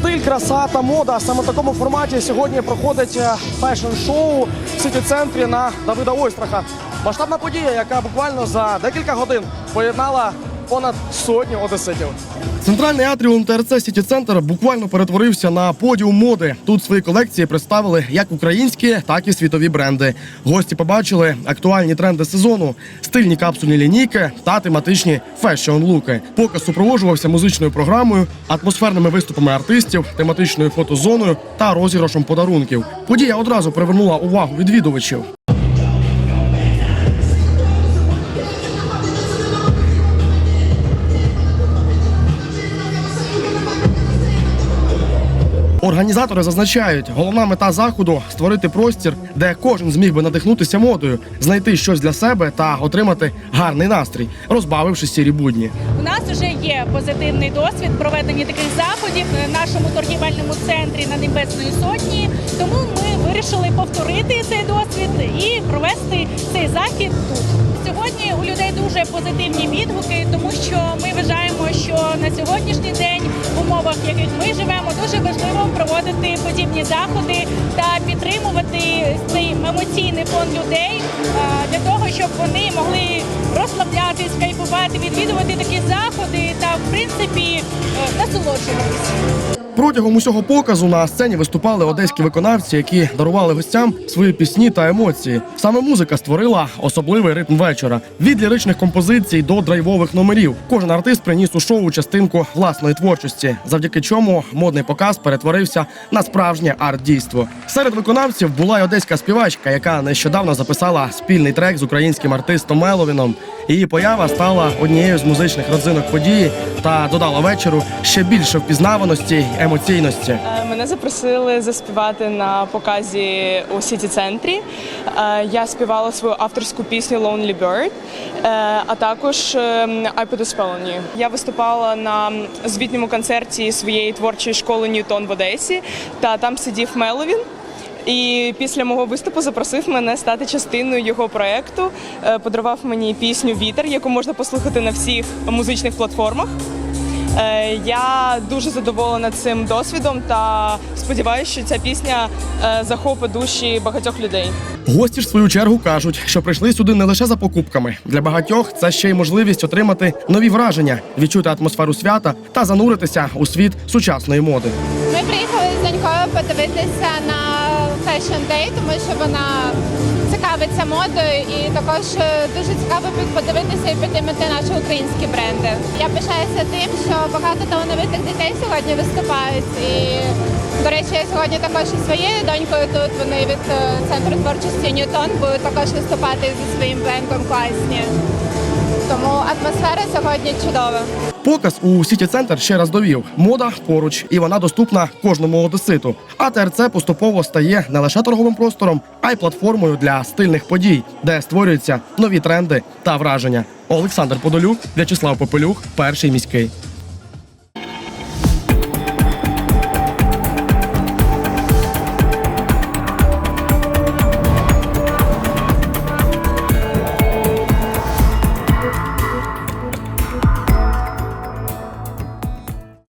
Стиль, краса та мода. Саме в такому форматі сьогодні проходить е, фешн-шоу в сіті-центрі на Давида Ойстраха. Масштабна подія, яка буквально за декілька годин поєднала понад сотню одеситів. Центральний атріум ТРЦ Сіті Центр буквально перетворився на подіум моди. Тут свої колекції представили як українські, так і світові бренди. Гості побачили актуальні тренди сезону, стильні капсульні лінійки та тематичні фешн-луки. Показ супроводжувався музичною програмою, атмосферними виступами артистів, тематичною фотозоною та розіграшем подарунків. Подія одразу привернула увагу відвідувачів. Організатори зазначають, головна мета заходу створити простір, де кожен зміг би надихнутися модою, знайти щось для себе та отримати гарний настрій, розбавивши сірі будні. У нас вже є позитивний досвід проведення таких заходів в нашому торгівельному центрі на Небесної Сотні. Тому ми вирішили повторити цей досвід і провести цей захід тут. Сьогодні у людей дуже позитивні відгуки, тому що ми вважаємо, що на сьогоднішній день умовах, в яких ми живемо, дуже важливо проводити подібні заходи та підтримувати цей емоційний фон людей для того, щоб вони могли розслаблятись, кайфувати, відвідувати такі заходи та в принципі е, насолоджуватися. Протягом усього показу на сцені виступали одеські виконавці, які дарували гостям свої пісні та емоції. Саме музика створила особливий ритм вечора. Від ліричних композицій до драйвових номерів. Кожен артист приніс у шоу частинку власної творчості, завдяки чому модний показ перетворився на справжнє арт-дійство. Серед виконавців була й одеська співачка, яка нещодавно записала спільний трек з українським артистом Меловіном. Її поява стала однією з музичних родзинок події та додала вечору ще більше впізнаваності й емоційності. Е, Мене запросили заспівати на показі у сіті центрі. Е, Я співала свою авторську пісню Lonely Bird, е, а також е, I Put a Spell on You. Я виступала на звітньому концерті своєї творчої школи Ньютон в Одесі, та там сидів Меловін. І після мого виступу запросив мене стати частиною його проекту. Е, Подарував мені пісню Вітер, яку можна послухати на всіх музичних платформах. Е, Я дуже задоволена цим досвідом та сподіваюся, що ця пісня е, захопить душі багатьох людей. Гості ж в свою чергу кажуть, що прийшли сюди не лише за покупками. Для багатьох це ще й можливість отримати нові враження, відчути атмосферу свята та зануритися у світ сучасної моди. Ми приїхали подивитися на Fashion Day, тому що вона цікавиться модою і також е, дуже цікаво подивитися і підтримати наші українські бренди. Я пишаюся тим, що багато талановитих дітей сьогодні виступають. І, до речі, я сьогодні також із своєю донькою тут. Вони від е, центру творчості Ньютон будуть також виступати зі своїм брендом класні. Тому атмосфера сьогодні чудова. Показ у сіті центр ще раз довів. Мода поруч, і вона доступна кожному одеситу. А ТРЦ поступово стає не лише торговим простором, а й платформою для стильних подій, де створюються нові тренди та враження. Олександр Подолюк, В'ячеслав Попелюк, перший міський.